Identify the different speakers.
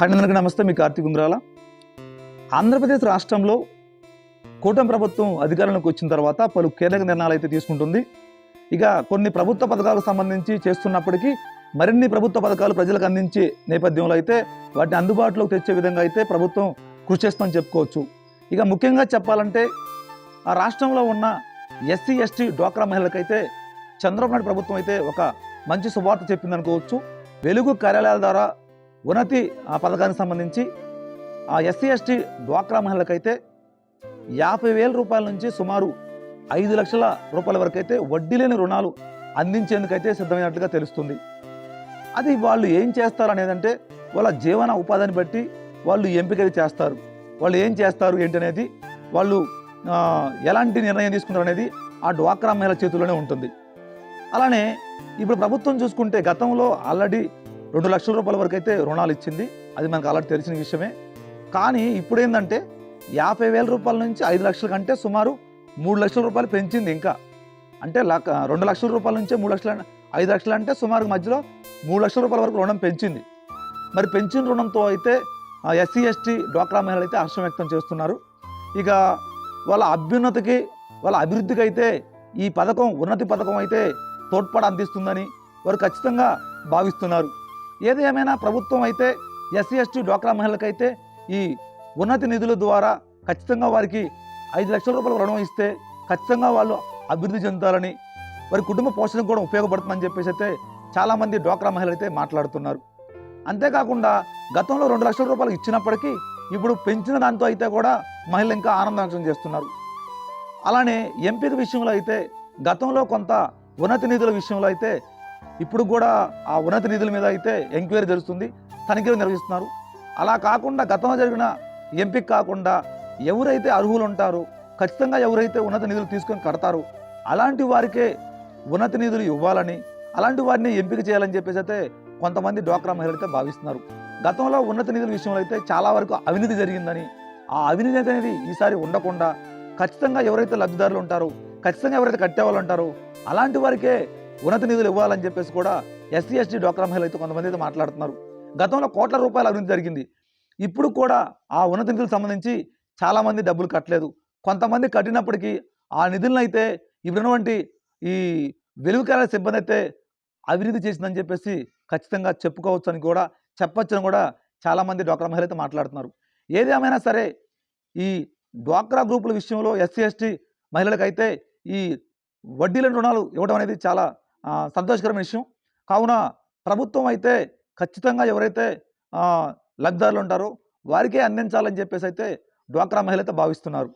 Speaker 1: Hi అందరికీ నమస్తే మీ కార్తీక్ ఉంగ్రాల. ఆంధ్రప్రదేశ్ రాష్ట్రంలో కూటమి ప్రభుత్వం అధికారంలోకి వచ్చిన తర్వాత పలు కీలక నిర్ణయాలు అయితే తీసుకుంటుంది. ఇక కొన్ని ప్రభుత్వ పథకాలకు సంబంధించి చేస్తున్నప్పటికీ మరిన్ని ప్రభుత్వ పథకాలు ప్రజలకు అందించే నేపథ్యంలో అయితే వాటిని అందుబాటులోకి తెచ్చే విధంగా అయితే ప్రభుత్వం కృషి చేస్తుందని చెప్పుకోవచ్చు. ఇక ముఖ్యంగా చెప్పాలంటే ఆ రాష్ట్రంలో ఉన్న ఎస్సీ ఎస్టీ డ్వాక్రా మహిళలకైతే చంద్రబాబు నాయుడు ప్రభుత్వం అయితే ఒక మంచి శుభార్త చెప్పిందనుకోవచ్చు. వెలుగు కార్యాలయాల ద్వారా ఉన్నతి ఆ పథకానికి సంబంధించి ఆ ఎస్సీ ఎస్టీ డ్వాక్రా మహిళలకైతే యాభై వేల రూపాయల నుంచి సుమారు ఐదు లక్షల రూపాయల వరకు అయితే వడ్డీ లేని రుణాలు అందించేందుకైతే సిద్ధమైనట్లుగా తెలుస్తుంది. అది వాళ్ళు ఏం చేస్తారు అనేదంటే వాళ్ళ జీవన ఉపాధిని బట్టి వాళ్ళు ఎంపిక చేస్తారు. వాళ్ళు ఏం చేస్తారు ఏంటనేది వాళ్ళు ఎలాంటి నిర్ణయం తీసుకుంటారు అనేది ఆ డ్వాక్రా మహిళల చేతుల్లోనే ఉంటుంది. అలానే ఇప్పుడు ప్రభుత్వం చూసుకుంటే గతంలో ఆల్రెడీ రెండు లక్షల రూపాయల వరకు అయితే రుణాలు ఇచ్చింది. అది మనకు ఆల్రెడీ తెలిసిన విషయమే. కానీ ఇప్పుడు ఏంటంటే యాభై వేల రూపాయల నుంచి ఐదు లక్షల కంటే సుమారు మూడు లక్షల రూపాయలు పెంచింది ఇంకా. అంటే లక రెండు లక్షల రూపాయల నుంచే మూడు లక్షల ఐదు లక్షలు అంటే సుమారు మధ్యలో మూడు లక్షల రూపాయల వరకు రుణం పెంచింది. మరి పెంచిన రుణంతో అయితే ఎస్సీ ఎస్టీ డ్వాక్రా మహిళలు అయితే హర్షం వ్యక్తం చేస్తున్నారు. ఇక వాళ్ళ అభ్యున్నతికి వాళ్ళ అభివృద్ధికి అయితే ఈ పథకం ఉన్నతి పథకం అయితే తోడ్పాటు అందిస్తుందని వారు ఖచ్చితంగా భావిస్తున్నారు. ఏది ఏమైనా ప్రభుత్వం అయితే ఎస్సీ ఎస్టీ డ్వాక్రా మహిళలకైతే ఈ ఉన్నతి నిధుల ద్వారా ఖచ్చితంగా వారికి ఐదు లక్షల రూపాయలు రుణం ఇస్తే ఖచ్చితంగా వాళ్ళు అభివృద్ధి చెందుతారని వారి కుటుంబ పోషణ కూడా ఉపయోగపడుతుందని చెప్పేసి అయితే చాలామంది డ్వాక్రా మహిళలు అయితే మాట్లాడుతున్నారు. అంతేకాకుండా గతంలో రెండు లక్షల రూపాయలు ఇచ్చినప్పటికీ ఇప్పుడు పెంచిన దాంతో అయితే కూడా మహిళలు ఇంకా ఆనందం వ్యక్తం చేస్తున్నారు. అలానే ఎంపిక విషయంలో అయితే గతంలో కొంత ఉన్నతి నిధుల విషయంలో అయితే ఇప్పుడు కూడా ఆ ఉన్నతి నిధుల మీద అయితే ఎంక్వైరీ జరుగుతుంది. తనిఖీలు నిర్వహిస్తున్నారు. అలా కాకుండా గతంలో జరిగిన ఎంపిక కాకుండా ఎవరైతే అర్హులు ఉంటారో ఖచ్చితంగా ఎవరైతే ఉన్నత నిధులు తీసుకొని కడతారో అలాంటి వారికే ఉన్నత నిధులు ఇవ్వాలని అలాంటి వారిని ఎంపిక చేయాలని చెప్పేసి అయితే కొంతమంది డ్వాక్రా మహిళలు అయితే భావిస్తున్నారు. గతంలో ఉన్నత నిధుల విషయంలో అయితే చాలా వరకు అవినీతి జరిగిందని ఆ అవినీతి అనేది ఈసారి ఉండకుండా ఖచ్చితంగా ఎవరైతే లబ్ధిదారులు ఉంటారో ఖచ్చితంగా ఎవరైతే కట్టేవాళ్ళు ఉంటారో అలాంటి వారికే ఉన్నత నిధులు ఇవ్వాలని చెప్పేసి కూడా ఎస్సీ ఎస్టీ డ్వాక్రా మహిళలు అయితే కొంతమంది అయితే మాట్లాడుతున్నారు. గతంలో కోట్ల రూపాయల అభివృద్ధి జరిగింది. ఇప్పుడు కూడా ఆ ఉన్నత నిధులకు సంబంధించి చాలామంది డబ్బులు కట్టలేదు. కొంతమంది కట్టినప్పటికీ ఆ నిధులను అయితే ఇప్పుడున్నటువంటి ఈ వెలుగుకాల సిబ్బంది అయితే అభివృద్ధి చేసిందని చెప్పేసి ఖచ్చితంగా చెప్పుకోవచ్చు అని కూడా చెప్పొచ్చని కూడా చాలామంది డ్వాక్రా మహిళలు అయితే మాట్లాడుతున్నారు. ఏదేమైనా సరే ఈ డ్వాక్రా గ్రూపుల విషయంలో ఎస్సీ ఎస్టీ మహిళలకైతే ఈ వడ్డీలను రుణాలు ఇవ్వడం అనేది చాలా సంతోషకరమైన విషయం. కావున ప్రభుత్వం అయితే ఖచ్చితంగా ఎవరైతే లబ్ధిదారులు ఉంటారో వారికే అందించాలని చెప్పేసి అయితే డ్వాక్రా మహిళ అయితే భావిస్తున్నారు.